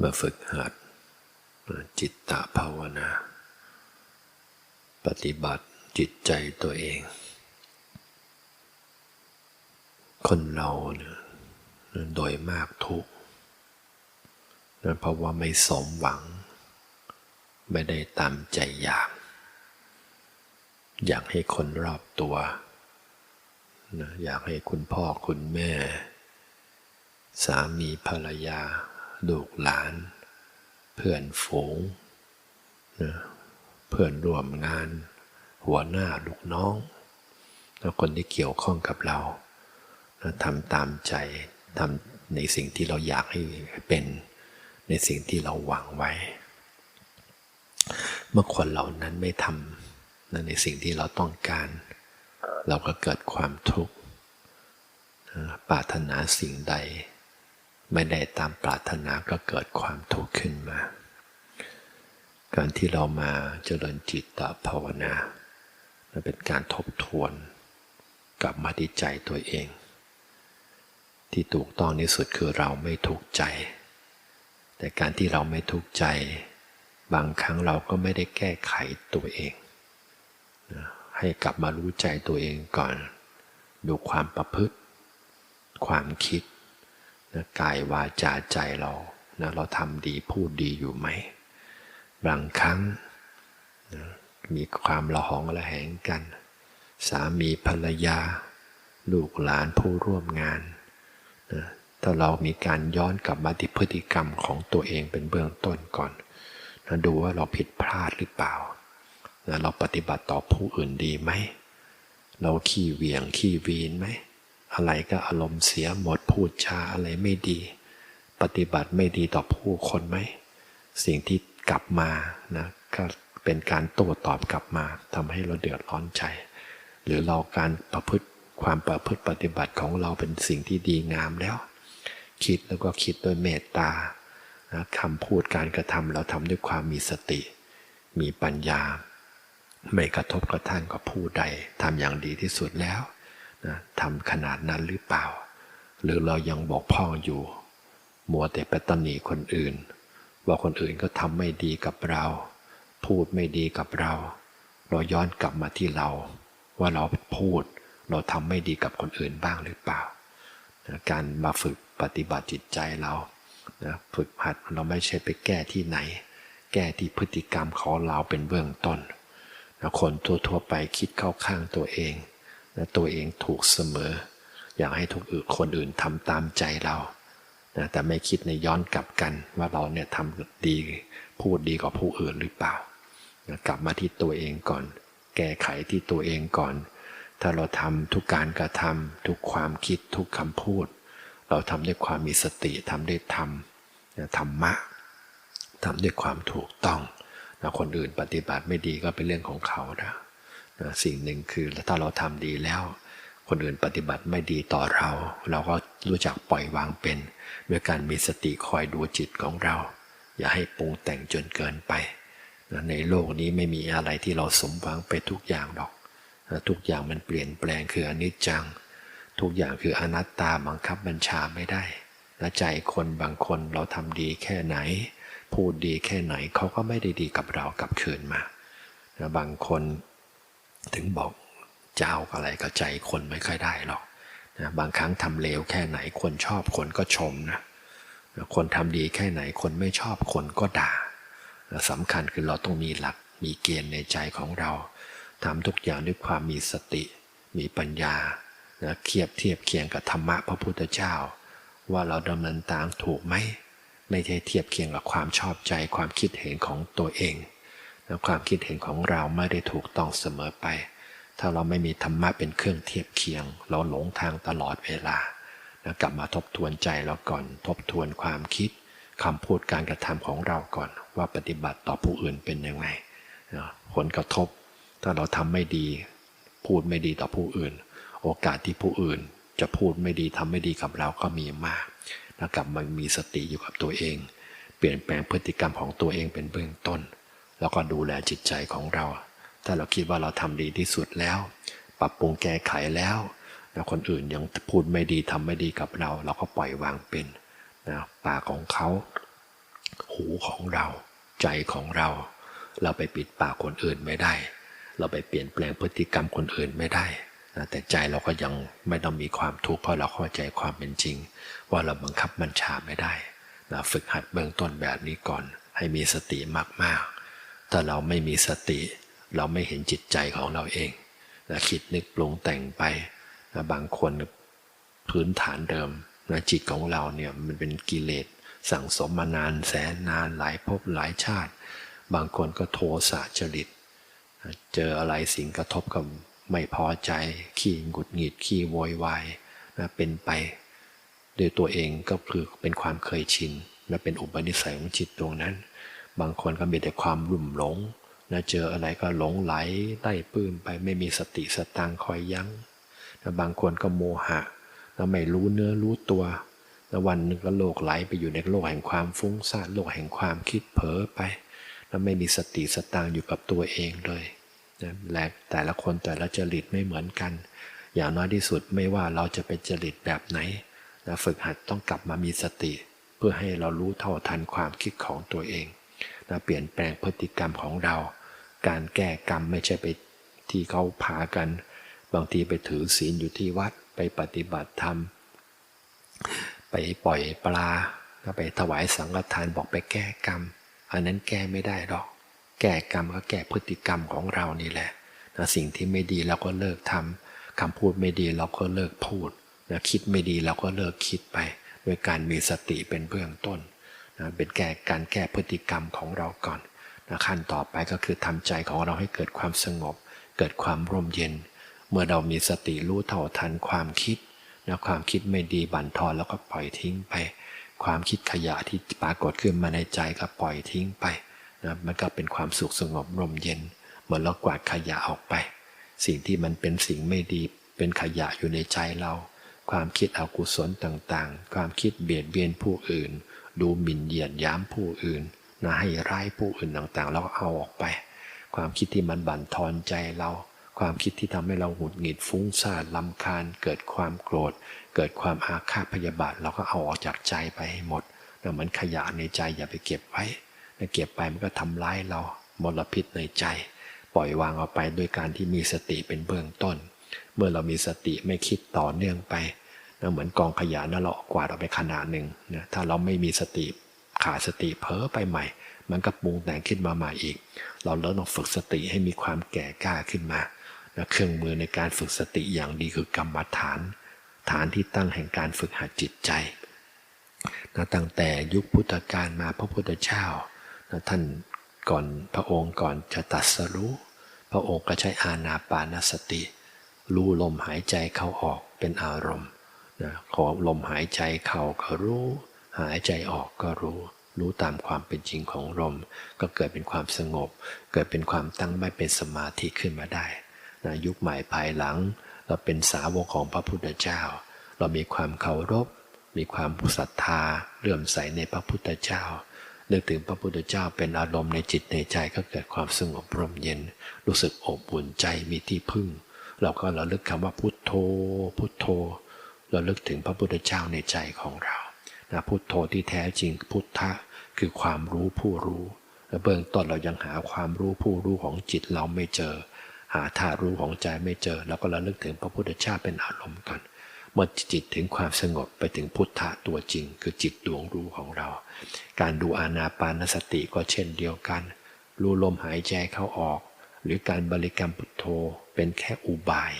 มาฝึกหัดจิตตภาวนา ปฏิบัติจิตใจตัวเอง คนเราเนี่ยโดยมากทุกข์นั่นเพราะว่าไม่สมหวัง ไม่ได้ตามใจอยาก อยากให้คนรอบตัวนะอยากให้คุณพ่อคุณแม่ สามีภรรยา ลูกหลาน เพื่อนฝูงนะเพื่อนร่วมงาน หัวหน้าลูกน้องแล้วคนที่เกี่ยวข้องกับเรานะทำตามใจทำในสิ่งที่เราอยากให้เป็นในสิ่งที่เราหวังไว้ เมื่อคนเหล่านั้นไม่ทำในสิ่งที่เราต้องการ เราก็เกิดความทุกข์ปรารถนาสิ่งใด ไม่ได้ตามปรารถนาก็เกิดความทุกข์ขึ้นมา การที่เรามาเจริญจิตตภาวนาเป็นการทบทวนกลับมาที่ใจตัวเอง ที่ถูกต้องที่สุดคือเราไม่ทุกข์ใจ แต่การที่เราไม่ทุกข์ใจ บางครั้งเราก็ไม่ได้แก้ไขตัวเอง ให้กลับมารู้ใจตัวเองก่อน ดูความประพฤติ ความคิด นะกายวาจาใจเรานะเราทำดีพูดดีอยู่ไหม บางครั้งนะมีความละหองละแหงกัน สามีภรรยา ลูกหลานผู้ร่วมงานนะถ้าเรามีการย้อนกลับมาที่พฤติกรรมของตัวเองเป็นเบื้องต้นก่อนนะดูว่าเราผิดพลาดหรือเปล่านะเราปฏิบัติต่อผู้อื่นดีไหม เราขี้เวียงขี้วีนไหม อะไรก็อารมณ์เสียหมดพูดจาอะไรไม่ดี ปฏิบัติไม่ดีต่อผู้คนไหม สิ่งที่กลับมานะก็เป็นการโต้ตอบกลับมาทำให้เราเดือดร้อนใจ หรือเราการประพฤติความประพฤติปฏิบัติของเราเป็นสิ่งที่ดีงามแล้ว คิดแล้วก็คิดด้วยเมตตานะคำพูดการกระทำเราทำด้วยความมีสติ มีปัญญา ไม่กระทบกระทั่งกับผู้ใดทำอย่างดีที่สุดแล้ว นะทำขนาดนั้นหรือเปล่า หรือเรายังบอกพ่องอยู่ มัวแต่ไปตำหนิคนอื่น ว่าคนอื่นก็ทำไม่ดีกับเรา พูดไม่ดีกับเรา เราย้อนกลับมาที่เรา ว่าเราพูด เราทำไม่ดีกับคนอื่นบ้างหรือเปล่านะการมาฝึกปฏิบัติจิตใจเรานะฝึกหัดเราไม่ใช่ไปแก้ที่ไหน แก้ที่พฤติกรรมของเราเป็นเบื้องต้นนะคนทั่วๆไปคิดเข้าข้างตัวเอง นะตัวเองถูกเสมอ อยากให้ทุกอื่นคนอื่นทำตามใจเรานะแต่ไม่คิดในย้อนกลับกันว่าเราเนี่ยทำดีพูดดีกว่าผู้อื่นหรือเปล่านะกลับมาที่ตัวเองก่อน แก้ไขที่ตัวเองก่อน ถ้าเราทำทุกการกระทำทุกความคิดทุกคำพูด เราทำด้วยความมีสติทำด้วยธรรมธรรมะทำด้วยความถูกต้องนะคนอื่นปฏิบัติไม่ดีก็เป็นเรื่องของเขานะ สิ่งหนึ่งคือถ้าเราทำดีแล้ว คนอื่นปฏิบัติไม่ดีต่อเรา เราก็รู้จักปล่อยวางเป็น ด้วยการมีสติคอยดูจิตของเรา อย่าให้ปรุงแต่งจนเกินไป ในโลกนี้ไม่มีอะไรที่เราสมหวังไปทุกอย่างหรอก ทุกอย่างมันเปลี่ยนแปลงคืออนิจจัง ทุกอย่างคืออนัตตาบังคับบัญชาไม่ได้และใจคนบางคนเราทำดีแค่ไหน พูดดีแค่ไหนเขาก็ไม่ได้ดีกับเรากลับคืนมาบางคน ถึงบอกเจ้าอะไรก็ใจคนไม่ค่อยได้หรอกนะบางครั้งทำเลวแค่ไหนคนชอบคนก็ชมนะคนทำดีแค่ไหนคนไม่ชอบคนก็ด่าสำคัญคือเราต้องมีหลักมีเกณฑ์ในใจของเราทำทุกอย่างด้วยความมีสติ มีปัญญานะเทียบเทียบเคียงกับธรรมะพระพุทธเจ้า ว่าเราดำเนินตามถูกไหม ไม่ใช่เทียบเคียงกับความชอบใจความคิดเห็นของตัวเอง แล้วความคิดเห็นของเราไม่ได้ถูกต้องเสมอไป ถ้าเราไม่มีธรรมะเป็นเครื่องเทียบเคียง เราหลงทางตลอดเวลานะกลับมาทบทวนใจเราก่อน ทบทวนความคิดคำพูดการกระทำของเราก่อน ว่าปฏิบัติต่อผู้อื่นเป็นยังไงผลกระทบ ถ้าเราทำไม่ดี พูดไม่ดีต่อผู้อื่น โอกาสที่ผู้อื่น จะพูดไม่ดีทำไม่ดีกับเราก็มีมากแล้วกลับมามีสติอยู่กับตัวเอง เปลี่ยนแปลงพฤติกรรมของตัวเองเป็นเบื้องต้น แล้วก็ดูแลจิตใจของเรา ถ้าเราคิดว่าเราทำดีที่สุดแล้ว ปรับปรุงแก้ไขแล้วนะคนอื่นยังพูดไม่ดีทำไม่ดีกับเรา เราก็ปล่อยวางเป็นนะปากของเขา หูของเรา ใจของเรา เราไปปิดปากคนอื่นไม่ได้ เราไปเปลี่ยนแปลงพฤติกรรมคนอื่นไม่ได้นะแต่ใจเราก็ยังไม่ต้องมีความทุกข์เพราะเราเข้าใจความเป็นจริง ว่าเราบังคับบัญชาไม่ได้นะฝึกหัดเบื้องต้นแบบนี้ก่อน ให้มีสติมากๆ ถ้าเราไม่มีสติ เราไม่เห็นจิตใจของเราเองนะคิดนึกปรุงแต่งไปนะบางคนพื้นฐานเดิมนะจิตของเราเนี่ยมันเป็นกิเลสสั่งสมมานานแสนนานหลายภพหลายชาติ บางคนก็โทสะจริต เจออะไรสิ่งกระทบกับไม่พอใจ ขี้หงุดหงิดขี้โวยวายนะเป็นไปโดยตัวเองก็คือเป็นความเคยชินและเป็นอุปนิสัยของจิตตรงนั้น บางคนก็มีแต่ความรุ่มหลงนะเจออะไรก็หลงไหลไล่ปื้มไปไม่มีสติสตังคอยยัง้งนะบางคนก็โมหะแล้วไม่รู้เนื้อรู้ตัวแล้ววันนึงก็โลกไหลไปอยู่ในโลกแห่งความฟุ้งซ่านโลกแห่งความคิดเผลอไปแล้วไม่มีสติสตังอยู่กับตัวเองเลยนะและแต่ละคนแต่ละจริตไม่เหมือนกัน อย่างน้อยที่สุดไม่ว่าเราจะเป็นจริตแบบไหนนะฝึกหัดต้องกลับมามีสติ เพื่อให้เรารู้เท่าทันความคิดของตัวเอง นะเปลี่ยนแปลงพฤติกรรมของเรา การแก้กรรมไม่ใช่ไปที่เขาพากัน บางทีไปถือศีลอยู่ที่วัดไปปฏิบัติธรรม ไปปล่อยปลาไปถวายสังฆทานบอกไปแก้กรรม อันนั้นแก้ไม่ได้หรอก แก้กรรมก็แก้พฤติกรรมของเรานี่แหละนะสิ่งที่ไม่ดีเราก็เลิกทำคำพูดไม่ดีเราก็เลิกพูดนะคิดไม่ดีเราก็เลิกคิดไป โดยการมีสติเป็นเบื้องต้น นะเป็นแก้การแก้พฤติกรรมของเราก่อนนะขั้นต่อไปก็คือทำใจของเราให้เกิดความสงบ เกิดความร่มเย็น เมื่อเรามีสติรู้เท่าทันความคิดนะความคิดไม่ดีบั่นทอนแล้วก็ปล่อยทิ้งไป ความคิดขยะที่ปรากฏขึ้นมาในใจก็ปล่อยทิ้งไปนะมันก็เป็นความสุขสงบร่มเย็น เหมือนเรากวาดขยะออกไป สิ่งที่มันเป็นสิ่งไม่ดีเป็นขยะอยู่ในใจเรา ความคิดอกุศลต่างๆ ความคิดเบียดเบียนผู้อื่น ดูหมิ่นเหยียดย้ำผู้อื่นนะให้ร้ายผู้อื่นต่างๆเราก็เอาออกไป ความคิดที่มันบั่นทอนใจเรา ความคิดที่ทำให้เราหงุดหงิดฟุ้งซ่านลำคาญ เกิดความโกรธ เกิดความอาฆาตพยาบาทเราก็เอาออกจากใจไปให้หมดนะมันขยะในใจอย่าไปเก็บไว้นะเก็บไปมันก็ทำร้ายเรามลพิษในใจ ปล่อยวางออกไปด้วยการที่มีสติเป็นเบื้องต้น เมื่อเรามีสติไม่คิดต่อเนื่องไป เหมือนกองขยะนั่นเรากวาดออกไปขนาดหนึ่งนะถ้าเราไม่มีสติขาดสติเพ้อไปใหม่ มันก็ปรุงแต่งขึ้นมาใหม่อีก เราเริ่มต้องฝึกสติให้มีความแก่กล้าขึ้นมานะเครื่องมือในการฝึกสติอย่างดีคือกรรมฐาน ฐานที่ตั้งแห่งการฝึกหัดจิตใจนะตั้งแต่ยุคพุทธกาลมาพระพุทธเจ้านะท่านก่อนพระองค์ก่อนจะตัดสรู้ พระองค์ก็ใช้อาณาปานสติ รู้ลมหายใจเข้าออกเป็นอารมณ์ ขอลมหายใจเข้าก็รู้ หายใจออกก็รู้ รู้ตามความเป็นจริงของลม ก็เกิดเป็นความสงบ เกิดเป็นความตั้งไม่เป็นสมาธิขึ้นมาได้นะยุคใหม่ภายหลัง เราเป็นสาวกของพระพุทธเจ้า เรามีความเคารพ มีความศรัทธาเลื่อมใสในพระพุทธเจ้านึกถึงพระพุทธเจ้าเป็นอารมณ์ในจิตในใจก็เกิดความสงบร่มเย็น รู้สึกอบอุ่นใจมีที่พึ่ง เราก็ระลึกคำว่าพุทโธ พุทโธ ระลึกถึงพระพุทธเจ้าในใจของเรานะพุทโธที่แท้จริงพุทธะคือความรู้ผู้รู้และเบื้องต้นเรายังหาความรู้ผู้รู้ของจิตเราไม่เจอ หาธาตุรู้ของใจไม่เจอเราก็ระลึกถึงพระพุทธเจ้าเป็นอารมณ์กันเมื่อจิตถึงความสงบไปถึงพุทธะตัวจริง คือจิตดวงรู้ของเรา การดูอานาปานสติก็เช่นเดียวกัน รู้ลมหายใจเข้าออก หรือการบริกรรมพุทโธเป็นแค่อุบาย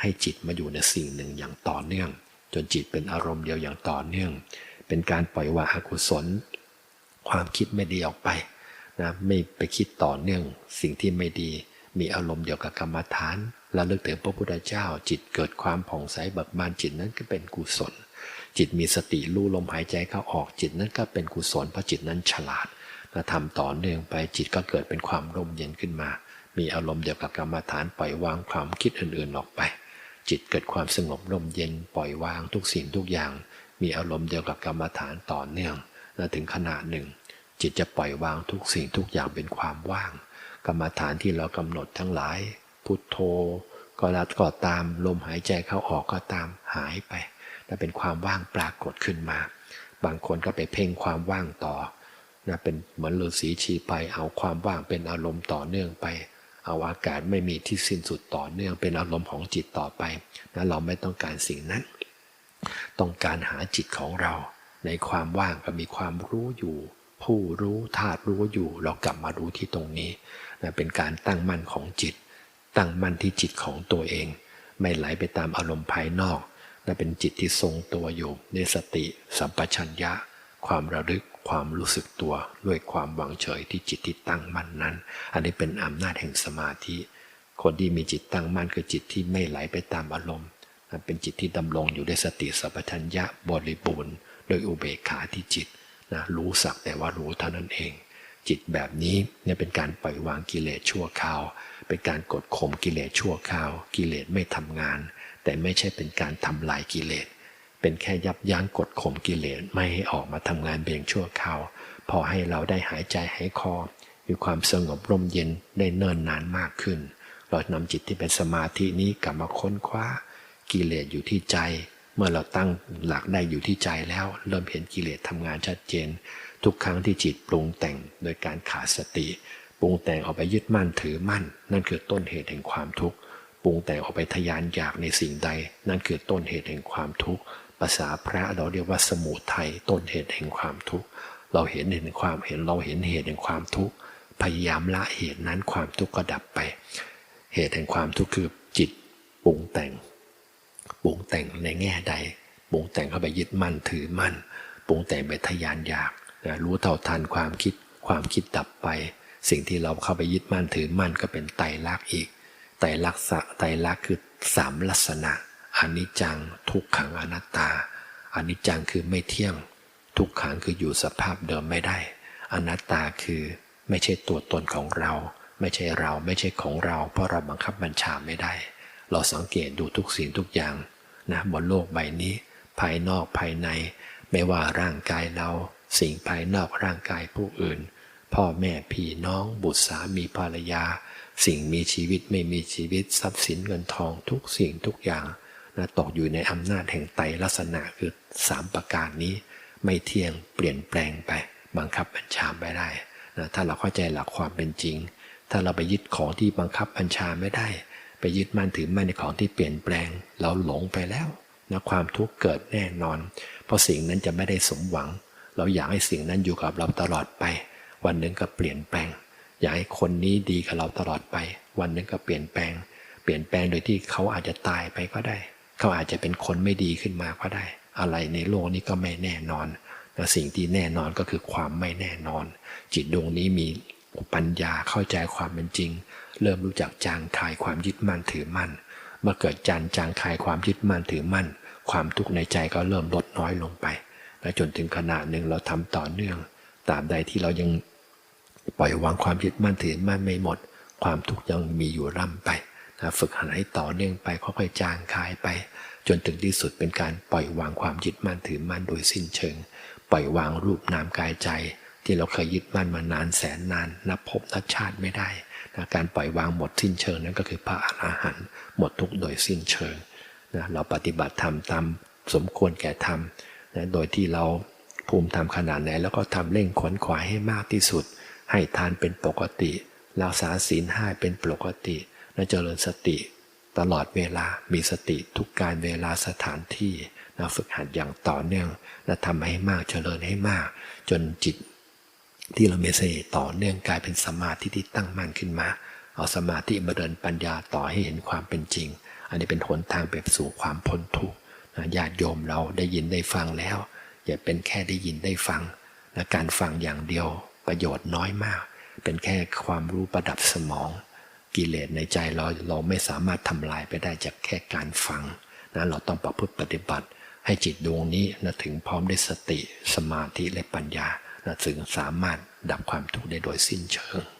ให้จิตมาอยู่ในสิ่งหนึ่งอย่างต่อเนื่อง จนจิตเป็นอารมณ์เดียวอย่างต่อเนื่อง เป็นการปล่อยวางอกุศล ความคิดไม่ดีออกไปนะไม่ไปคิดต่อเนื่อง สิ่งที่ไม่ดี มีอารมณ์เดียวกับกรรมฐานและลึกถึงพระพุทธเจ้า จิตเกิดความผ่องใสเบิกบานจิตนั้นก็เป็นกุศล จิตมีสติรู้ลมหายใจเข้าออกจิตนั้นก็เป็นกุศลเพราะจิตนั้นฉลาดและทำต่อเนื่องไปจิตก็เกิดเป็นความร่มเย็นขึ้นมา มีอารมณ์เดียวกับกรรมฐานปล่อยวางความคิดอื่นๆออกไป จิตเกิดความสงบร่มเย็นปล่อยวางทุกสิ่งทุกอย่าง มีอารมณ์เดียวกับกรรมฐานต่อเนื่องและถึงขนาดหนึ่ง จิตจะปล่อยวางทุกสิ่งทุกอย่างเป็นความว่าง กรรมฐานที่เรากำหนดทั้งหลาย พุทโธ ก็รัดก็ตามลมหายใจเข้าออกก็ตามหายไปและเป็นความว่างปรากฏขึ้นมา บางคนก็ไปเพ่งความว่างต่อนะเป็นเหมือนฤาษีชีไปเอาความว่างเป็นอารมณ์ต่อเนื่องไป อาอากาศไม่มีที่สิ้นสุดต่อเนื่องเป็นอารมณ์ของจิตต่อไปนะเราไม่ต้องการสิ่งนั้น ต้องการหาจิตของเรา ในความว่างก็มีความรู้อยู่ ผู้รู้ธาตุรู้อยู่ เรากลับมารู้ที่ตรงนี้นะเป็นการตั้งมั่นของจิต ตั้งมั่นที่จิตของตัวเอง ไม่ไหลไปตามอารมณ์ภายนอกนะเป็นจิตที่ทรงตัวอยู่ในสติ สัมปชัญญะ ความระลึก ความรู้สึกตัวด้วยความวางเฉยที่จิตที่ตั้งมั่นนั้น อันนี้เป็นอำนาจแห่งสมาธิ คนที่มีจิตตั้งมั่นคือจิตที่ไม่ไหลไปตามอารมณ์เป็นจิตที่ดำรงอยู่ด้วยสติสัพพัญญะบริบูรณ์โดยอุเบกขาที่จิตนะรู้สักแต่ว่ารู้เท่านั้นเอง จิตแบบนี้เนี่ยเป็นการปล่อยวางกิเลสชั่วคราว เป็นการกดข่มกิเลสชั่วคราว กิเลสไม่ทำงาน แต่ไม่ใช่เป็นการทำลายกิเลส เป็นแค่ยับยั้งกดข่มกิเลสไม่ให้ออกมาทำงานเบียงชั่วคราว พอให้เราได้หายใจหายคอ มีความสงบร่มเย็นได้เนิ่นนานมากขึ้น เรานำจิตที่เป็นสมาธินี้กลับมาค้นคว้า กิเลสอยู่ที่ใจ เมื่อเราตั้งหลักได้อยู่ที่ใจแล้ว เริ่มเห็นกิเลสทำงานชัดเจน ทุกครั้งที่จิตปรุงแต่งโดยการขาดสติปรุงแต่งออกไปยึดมั่นถือมั่น นั่นคือต้นเหตุแห่งความทุกข์ปรุงแต่งออกไปทยานอยากในสิ่งใด นั่นคือต้นเหตุแห่งความทุกข์ ภาษาพระเราเรียกว่าสมุทัยต้นเหตุแห่งความทุกข์เราเห็นเห็นความเห็นเราเห็นเหตุแห่งความทุกข์พยายามละเหตุนั้นความทุกข์ก็ดับไป เหตุแห่งความทุกข์คือจิตปรุงแต่งปรุงแต่งในแง่ใดปรุงแต่งเข้าไปยึดมั่นถือมั่นปรุงแต่งไปทยานอยากรู้เท่าทันความคิดความคิดดับไป สิ่งที่เราเข้าไปยึดมั่นถือมั่นก็เป็นไตรลักษณ์อีกไตรลักษณ์ไตรลักษณ์คือสามลักษณะ อนิจจังทุกขังอนัตตาอนิจจังคือไม่เที่ยง ทุกขังคืออยู่สภาพเดิมไม่ได้ อนัตตาคือไม่ใช่ตัวตนของเรา ไม่ใช่เราไม่ใช่ของเรา เพราะเราบังคับบัญชาไม่ได้ เราสังเกตดูทุกสิ่งทุกอย่างนะบนโลกใบนี้ ภายนอกภายใน ไม่ว่าร่างกายเรา สิ่งภายนอกร่างกายผู้อื่น พ่อแม่พี่น้อง บุตรสามีภรรยา สิ่งมีชีวิตไม่มีชีวิตทรัพย์สินเงินทองทุกสิ่งทุกอย่าง นะตกอยู่ในอำนาจแห่งไตลักษณะคือสามประการนี้ ไม่เที่ยงเปลี่ยนแปลงไป บังคับบัญชาไม่ได้นะถ้าเราเข้าใจหลักความเป็นจริง ถ้าเราไปยึดของที่บังคับบัญชาไม่ได้ ไปยึดมั่นถือมั่นในของที่เปลี่ยนแปลง เราหลงไปแล้วนะความทุกข์เกิดแน่นอน เพราะสิ่งนั้นจะไม่ได้สมหวัง เราอยากให้สิ่งนั้นอยู่กับเราตลอดไป วันหนึ่งก็เปลี่ยนแปลง อยากให้คนนี้ดีกับเราตลอดไป วันหนึ่งก็เปลี่ยนแปลง เปลี่ยนแปลงโดยที่เขาอาจจะตายไปก็ได้ เขาอาจจะเป็นคนไม่ดีขึ้นมาก็ได้ อะไรในโลกนี้ก็ไม่แน่นอนแต่สิ่งที่แน่นอนก็คือความไม่แน่นอน จิตดวงนี้มีปัญญาเข้าใจความเป็นจริง เริ่มรู้จักจางคายความยึดมั่นถือมั่น เมื่อเกิดจันจางคายความยึดมั่นถือมั่น ความทุกข์ในใจก็เริ่มลดน้อยลงไป และจนถึงขนาดหนึ่งเราทำต่อเนื่องตราบใดที่เรายังปล่อยวางความยึดมั่นถือมั่นไม่หมด ความทุกข์ยังมีอยู่ร่ำไป นะฝึกหันให้ต่อเนื่องไปค่อยๆจางคายไป จนถึงที่สุดเป็นการปล่อยวางความยึดมั่นถือมั่นโดยสิ้นเชิง ปล่อยวางรูปนามกายใจ ที่เราเคยยึดมั่นมานานแสนนาน นับพบนับชาติไม่ได้นะการปล่อยวางหมดสิ้นเชิงนั้นก็คือพระอรหันต์หมดทุกโดยสิ้นเชิงนะเราปฏิบัติธรรมตามสมควรแก่ธรรมนะโดยที่เราภูมิธรรมขนาดไหนแล้วก็ทำเร่งขวนขวายให้มากที่สุด ให้ทานเป็นปกติรักษาศีลห้าเป็นปกติ และเจริญสติตลอดเวลา มีสติทุกการเวลาสถานที่นะฝึกหัดอย่างต่อเนื่อง และทำให้มาก เจริญให้มาก จนจิต ที่เราเมสเต่อเนื่องกลายเป็นสมาธิที่ตั้งมั่นขึ้นมา เอาสมาธิมาเดินปัญญาต่อให้เห็นความเป็นจริง อันนี้เป็นหนทางไปสู่ความพ้นทุกข์ญาติโยมเราได้ยินได้ฟังแล้ว อย่าเป็นแค่ได้ยินได้ฟังและการฟังอย่างเดียวประโยชน์น้อยมาก เป็นแค่ความรู้ประดับสมอง กิเลสในใจเราเราไม่สามารถทำลายไปได้จากแค่การฟังนะเราต้องประพฤติปฏิบัติ ให้จิตดวงนี้นะถึงพร้อมด้วยสติสมาธิและปัญญานะถึงสามารถดับความทุกข์ได้โดยสิ้นเชิง